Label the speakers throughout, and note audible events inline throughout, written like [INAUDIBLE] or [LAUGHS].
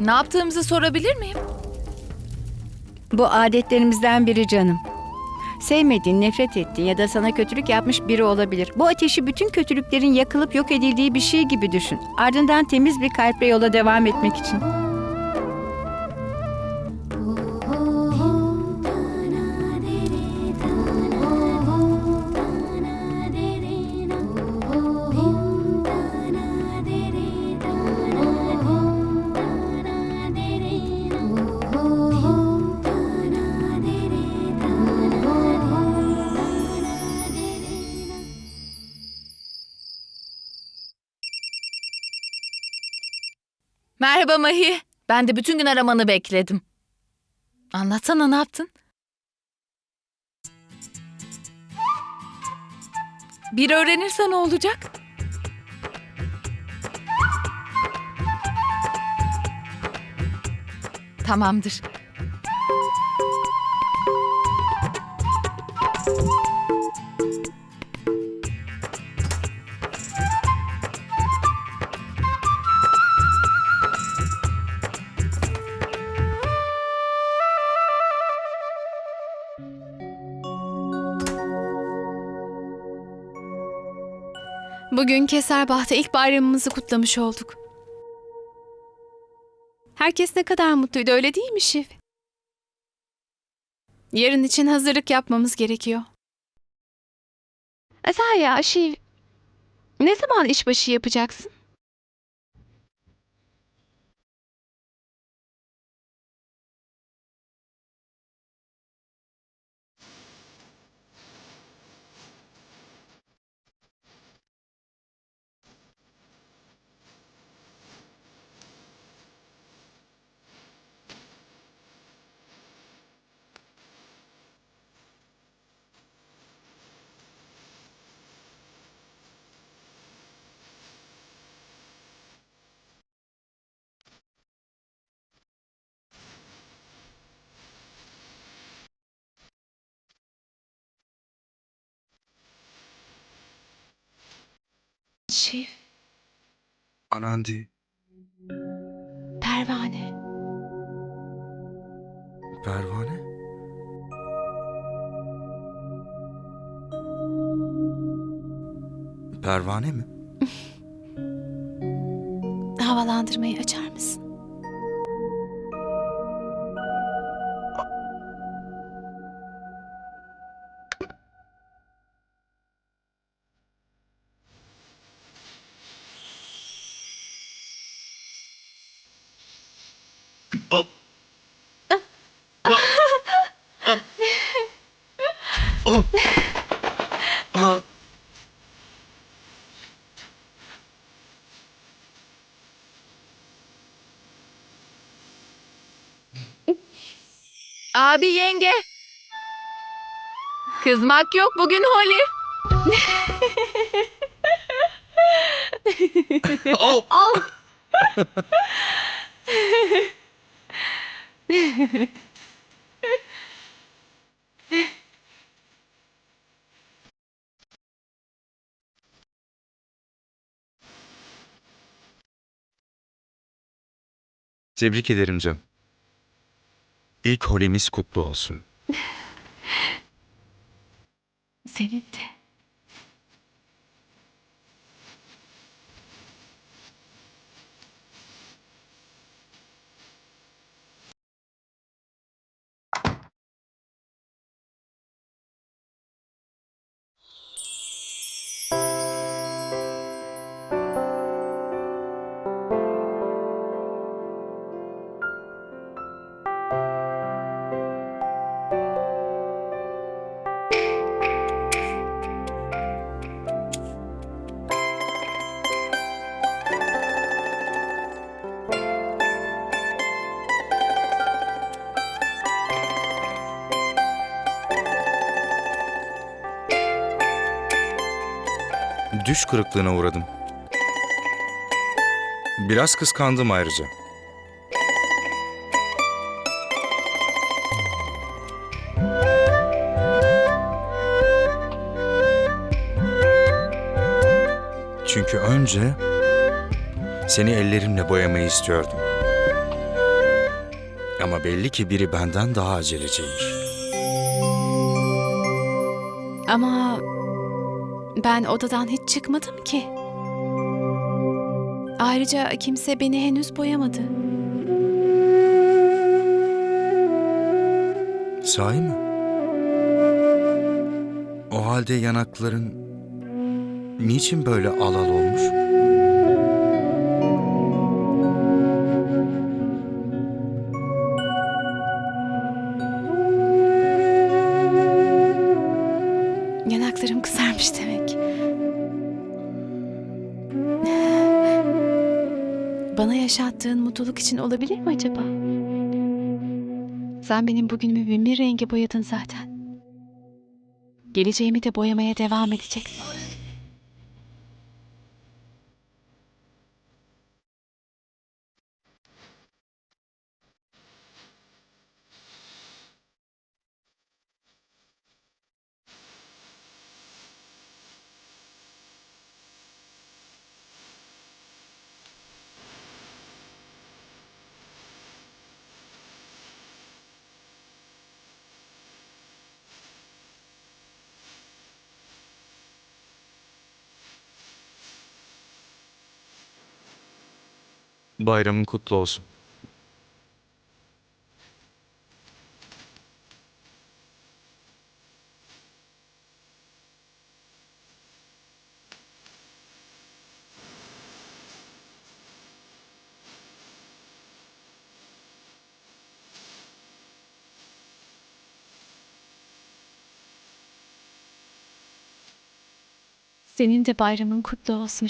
Speaker 1: Ne yaptığımızı sorabilir miyim?
Speaker 2: Bu adetlerimizden biri canım. Sevmediğin, nefret ettiğin ya da sana kötülük yapmış biri olabilir. Bu ateşi bütün kötülüklerin yakılıp yok edildiği bir şey gibi düşün. Ardından temiz bir kalple yola devam etmek için.
Speaker 1: Merhaba Mahi. Ben de bütün gün aramanı bekledim. Anlatsana ne yaptın? Bir öğrenirse ne olacak? Tamamdır.
Speaker 3: Bugün Keserbah'ta ilk bayramımızı kutlamış olduk. Herkes ne kadar mutluydu öyle değil mi Şiv? Yarın için hazırlık yapmamız gerekiyor. Azaya, Şiv, ne zaman işbaşı yapacaksın? Şiv,
Speaker 4: Anandi,
Speaker 3: pervane.
Speaker 4: pervane? Pervane mi? [LAUGHS]
Speaker 3: Havalandırmayı açar mısın?
Speaker 1: Abi yenge. Kızmak yok bugün Holly. [LAUGHS]
Speaker 4: Tebrik ederim Cem. İlk holemiz kutlu olsun. [LAUGHS]
Speaker 3: Senin de.
Speaker 4: Düş kırıklığına uğradım. Biraz kıskandım ayrıca. Çünkü önce seni ellerimle boyamayı istiyordum. Ama belli ki biri benden daha aceleceymiş.
Speaker 3: Ama ben odadan hiç çıkmadım ki. Ayrıca kimse beni henüz boyamadı.
Speaker 4: Sahi mi? O halde yanakların niçin böyle al al olmuş?
Speaker 3: Yanaklarım kızarmış demek. Bana yaşattığın mutluluk için olabilir mi acaba? Sen benim bugünümü bin bir renge boyadın zaten. Geleceğimi de boyamaya devam edeceksin.
Speaker 4: Bayramın kutlu olsun.
Speaker 3: Senin de bayramın kutlu olsun.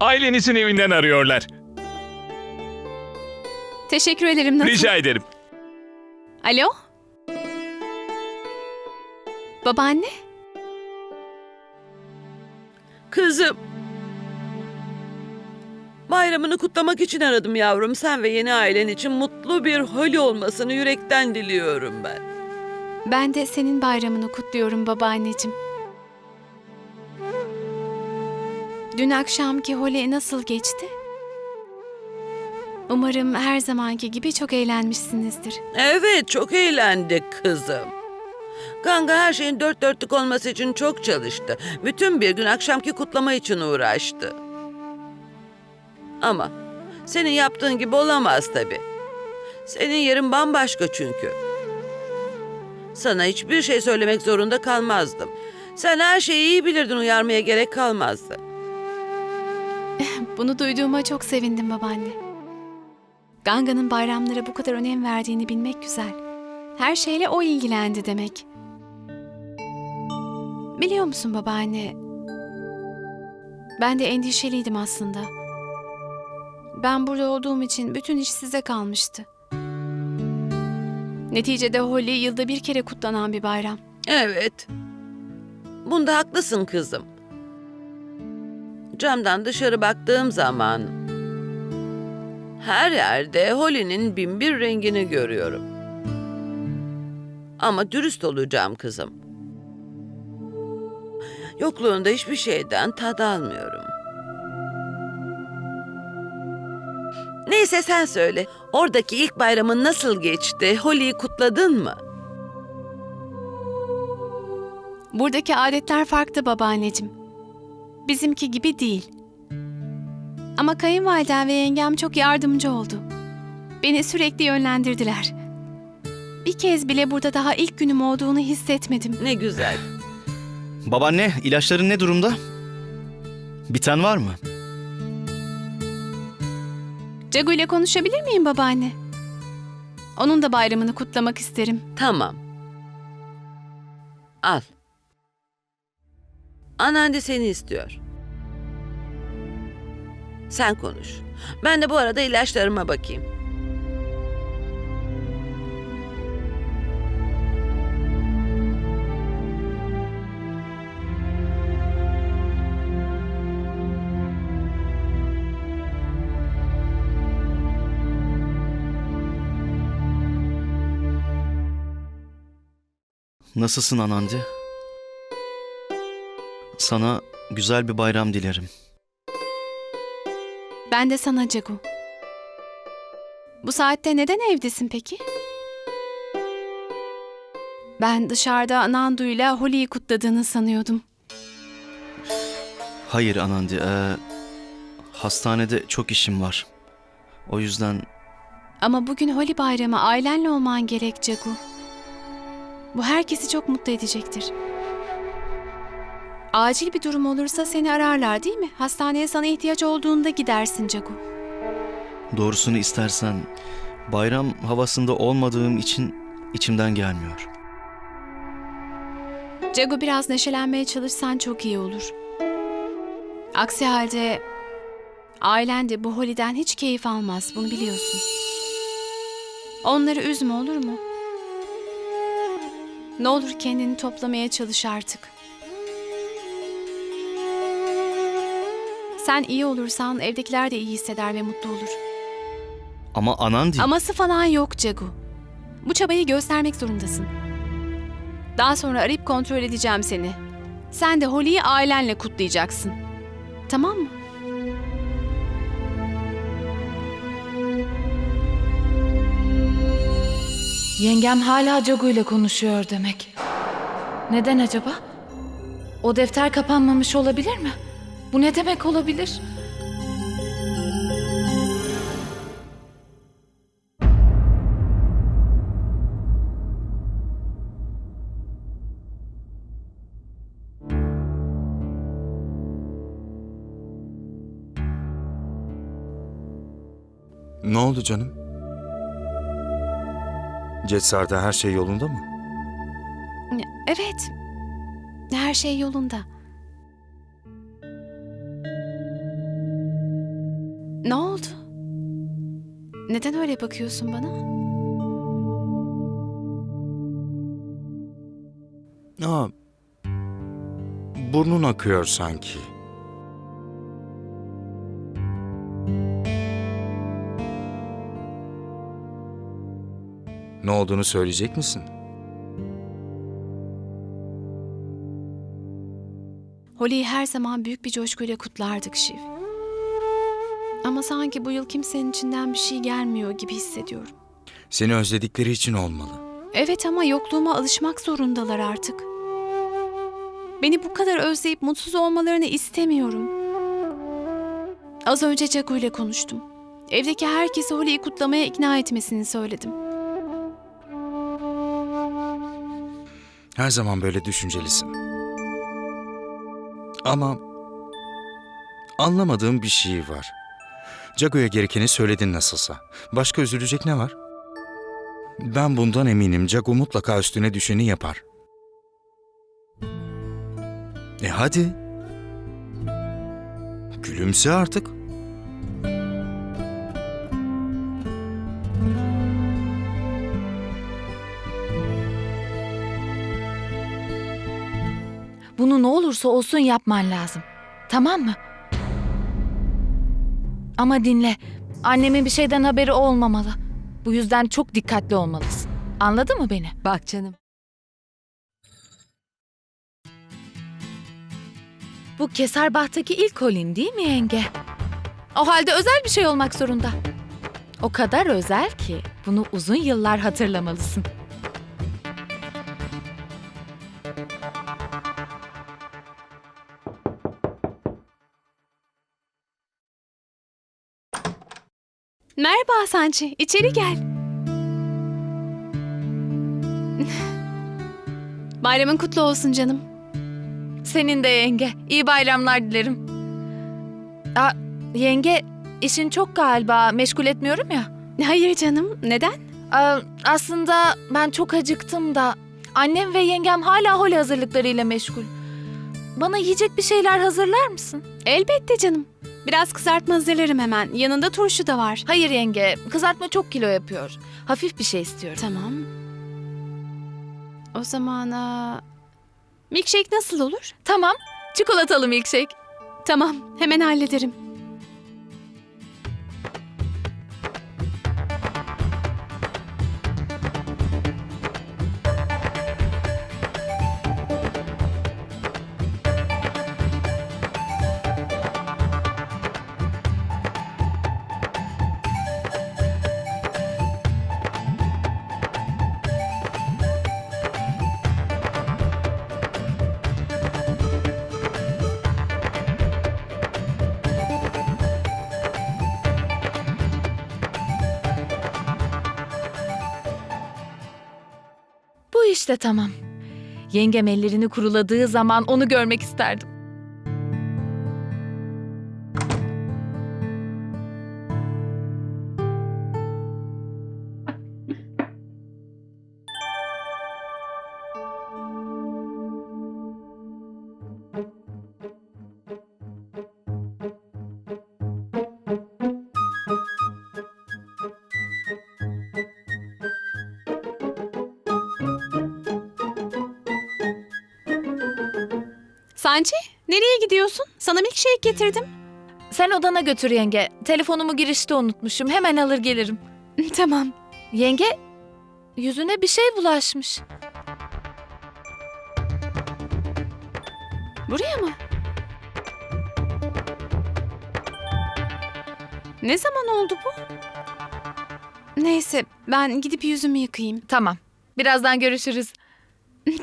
Speaker 5: Ailenizin evinden arıyorlar.
Speaker 3: Teşekkür ederim. Nasıl?
Speaker 5: Rica ederim.
Speaker 3: Alo? Babaanne?
Speaker 6: Kızım. Bayramını kutlamak için aradım yavrum. Sen ve yeni ailen için mutlu bir holi olmasını yürekten diliyorum ben.
Speaker 3: Ben de senin bayramını kutluyorum babaanneciğim. Dün akşamki hole nasıl geçti? Umarım her zamanki gibi çok eğlenmişsinizdir.
Speaker 6: Evet çok eğlendik kızım. Ganga her şeyin dört dörtlük olması için çok çalıştı. Bütün bir gün akşamki kutlama için uğraştı. Ama senin yaptığın gibi olamaz tabii. Senin yerin bambaşka çünkü. Sana hiçbir şey söylemek zorunda kalmazdım. Sen her şeyi iyi bilirdin uyarmaya gerek kalmazdı. [LAUGHS]
Speaker 3: Bunu duyduğuma çok sevindim babaanne. Ganga'nın bayramlara bu kadar önem verdiğini bilmek güzel. Her şeyle o ilgilendi demek. Biliyor musun babaanne? Ben de endişeliydim aslında. Ben burada olduğum için bütün iş size kalmıştı. Neticede Holi yılda bir kere kutlanan bir bayram.
Speaker 6: Evet. Bunda haklısın kızım. Camdan dışarı baktığım zaman her yerde Holly'nin bin bir rengini görüyorum. Ama dürüst olacağım kızım. Yokluğunda hiçbir şeyden tad almıyorum. Neyse sen söyle. Oradaki ilk bayramın nasıl geçti? Holly'yi kutladın mı?
Speaker 3: Buradaki adetler farklı babaanneciğim. Bizimki gibi değil. Ama kayınvalidem ve yengem çok yardımcı oldu. Beni sürekli yönlendirdiler. Bir kez bile burada daha ilk günüm olduğunu hissetmedim.
Speaker 6: Ne güzel.
Speaker 7: Babaanne, ilaçların ne durumda? Biten var mı?
Speaker 3: Cagu ile konuşabilir miyim babaanne? Onun da bayramını kutlamak isterim.
Speaker 6: Tamam. Al. Anandi seni istiyor. Sen konuş. Ben de bu arada ilaçlarıma bakayım.
Speaker 7: Nasılsın Anandi? Sana güzel bir bayram dilerim.
Speaker 3: Ben de sana Cagu. Bu saatte neden evdesin peki? Ben dışarıda Nandu'yla Holi'yi kutladığını sanıyordum.
Speaker 7: Hayır Anandi, ee, hastanede çok işim var. O yüzden
Speaker 3: Ama bugün Holi bayramı ailenle olman gerek Cagu. Bu herkesi çok mutlu edecektir. Acil bir durum olursa seni ararlar değil mi? Hastaneye sana ihtiyaç olduğunda gidersin Cagu.
Speaker 7: doğrusunu istersen bayram havasında olmadığım için içimden gelmiyor.
Speaker 3: Cagu biraz neşelenmeye çalışsan çok iyi olur. Aksi halde ailen de bu holiden hiç keyif almaz. Bunu biliyorsun. Onları üzme olur mu? Ne olur kendini toplamaya çalış artık. Sen iyi olursan evdekiler de iyi hisseder ve mutlu olur.
Speaker 7: Ama Anandi...
Speaker 3: Aması falan yok Cagu. Bu çabayı göstermek zorundasın. Daha sonra arayıp kontrol edeceğim seni. Sen de Holi'yi ailenle kutlayacaksın. Tamam mı?
Speaker 1: Yengem hala Cagu ile konuşuyor demek. Neden acaba? O defter kapanmamış olabilir mi? Bu ne demek olabilir?
Speaker 4: Ne oldu canım? Cetsar'da her şey yolunda mı?
Speaker 3: Evet. Her şey yolunda. Ne oldu? Neden öyle bakıyorsun bana?
Speaker 4: Aa, burnun akıyor sanki. Ne olduğunu söyleyecek misin?
Speaker 3: Holi'yi her zaman büyük bir coşkuyla kutlardık Şiv. Ama sanki bu yıl kimsenin içinden bir şey gelmiyor gibi hissediyorum.
Speaker 4: Seni özledikleri için olmalı.
Speaker 3: Evet ama yokluğuma alışmak zorundalar artık. Beni bu kadar özleyip mutsuz olmalarını istemiyorum. Az önce Cagu ile konuştum. Evdeki herkesi Holi'yi kutlamaya ikna etmesini söyledim.
Speaker 4: Her zaman böyle düşüncelisin. Ama anlamadığım bir şey var. Jago'ya gerekeni söyledin nasılsa. Başka üzülecek ne var? Ben bundan eminim. Jago mutlaka üstüne düşeni yapar. E hadi. Gülümse artık.
Speaker 1: Bunu ne olursa olsun yapman lazım. Tamam mı? Ama dinle. Annemin bir şeyden haberi olmamalı. Bu yüzden çok dikkatli olmalısın. Anladın mı beni?
Speaker 2: Bak canım.
Speaker 1: Bu Kesarbah'taki ilk holin değil mi yenge? O halde özel bir şey olmak zorunda. O kadar özel ki bunu uzun yıllar hatırlamalısın.
Speaker 3: Merhaba Sanchi, içeri gel. [LAUGHS] Bayramın kutlu olsun canım.
Speaker 1: Senin de yenge. İyi bayramlar dilerim. Aa, yenge işin çok galiba. Meşgul etmiyorum ya.
Speaker 3: Hayır canım, neden?
Speaker 1: Aa, aslında ben çok acıktım da annem ve yengem hala holi hazırlıklarıyla meşgul. bana yiyecek bir şeyler hazırlar mısın?
Speaker 3: Elbette canım. Biraz kızartma hazırlarım hemen. Yanında turşu da var.
Speaker 1: Hayır yenge, kızartma çok kilo yapıyor. Hafif bir şey istiyorum.
Speaker 3: Tamam. O zaman aa, milkshake nasıl olur?
Speaker 1: Tamam, çikolatalı milkshake.
Speaker 3: Tamam, hemen hallederim.
Speaker 1: İşte tamam. Yengem ellerini kuruladığı zaman onu görmek isterdim.
Speaker 3: Sanci, nereye gidiyorsun? Sana milkshake getirdim.
Speaker 1: Sen odana götür yenge. Telefonumu girişte unutmuşum. Hemen alır gelirim. [LAUGHS]
Speaker 3: tamam.
Speaker 1: Yenge, yüzüne bir şey bulaşmış.
Speaker 3: Buraya mı? Ne zaman oldu bu? Neyse, ben gidip yüzümü yıkayayım.
Speaker 1: Tamam. Birazdan görüşürüz.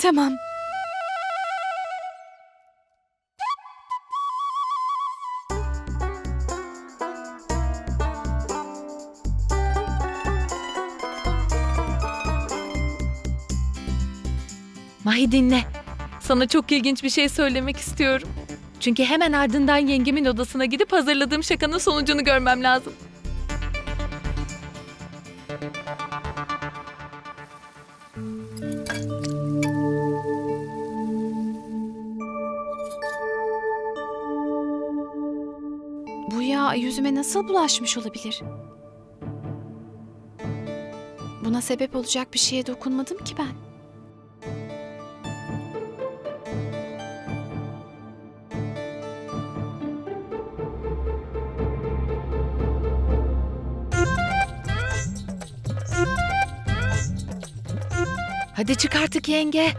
Speaker 3: tamam.
Speaker 1: Mahi dinle. Sana çok ilginç bir şey söylemek istiyorum. Çünkü hemen ardından yengemin odasına gidip hazırladığım şakanın sonucunu görmem lazım.
Speaker 3: Bu yağ yüzüme nasıl bulaşmış olabilir? Buna sebep olacak bir şeye dokunmadım ki ben.
Speaker 1: Hadi çık artık yenge.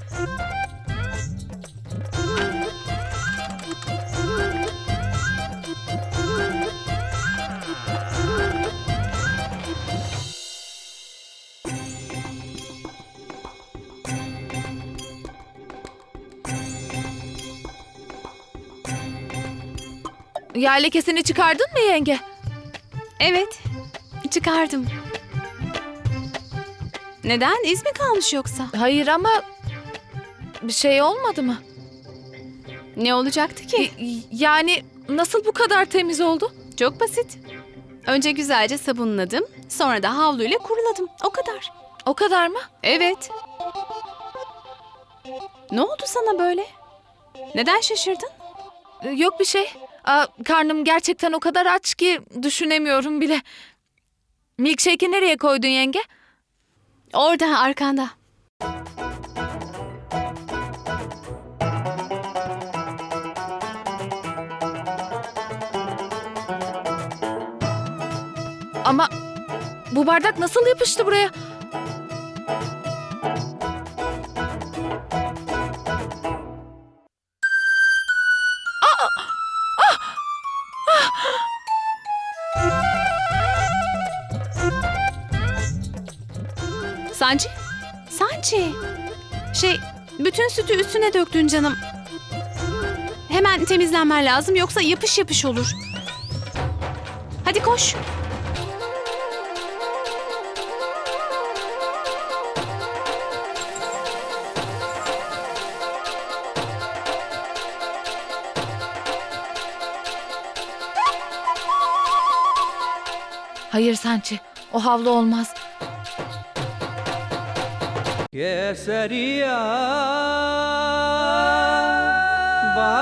Speaker 1: Yağ lekesini çıkardın mı yenge?
Speaker 3: Evet, çıkardım. Neden? İz mi kalmış yoksa?
Speaker 1: Hayır ama bir şey olmadı mı?
Speaker 3: Ne olacaktı ki?
Speaker 1: Y- Yani nasıl bu kadar temiz oldu?
Speaker 3: Çok basit. Önce güzelce sabunladım, sonra da havluyla kuruladım. O kadar.
Speaker 1: O kadar mı?
Speaker 3: Evet. Ne oldu sana böyle? Neden şaşırdın?
Speaker 1: Ee, Yok bir şey. Aa, karnım gerçekten o kadar aç ki düşünemiyorum bile. Milkshake'i nereye koydun yenge?
Speaker 3: Orada arkanda.
Speaker 1: Ama bu bardak nasıl yapıştı buraya?
Speaker 3: Üstüne döktün canım. Hemen temizlenmen lazım yoksa yapış yapış olur. Hadi koş.
Speaker 1: Hayır Sanchi. O havlu olmaz.
Speaker 8: केसरिया बा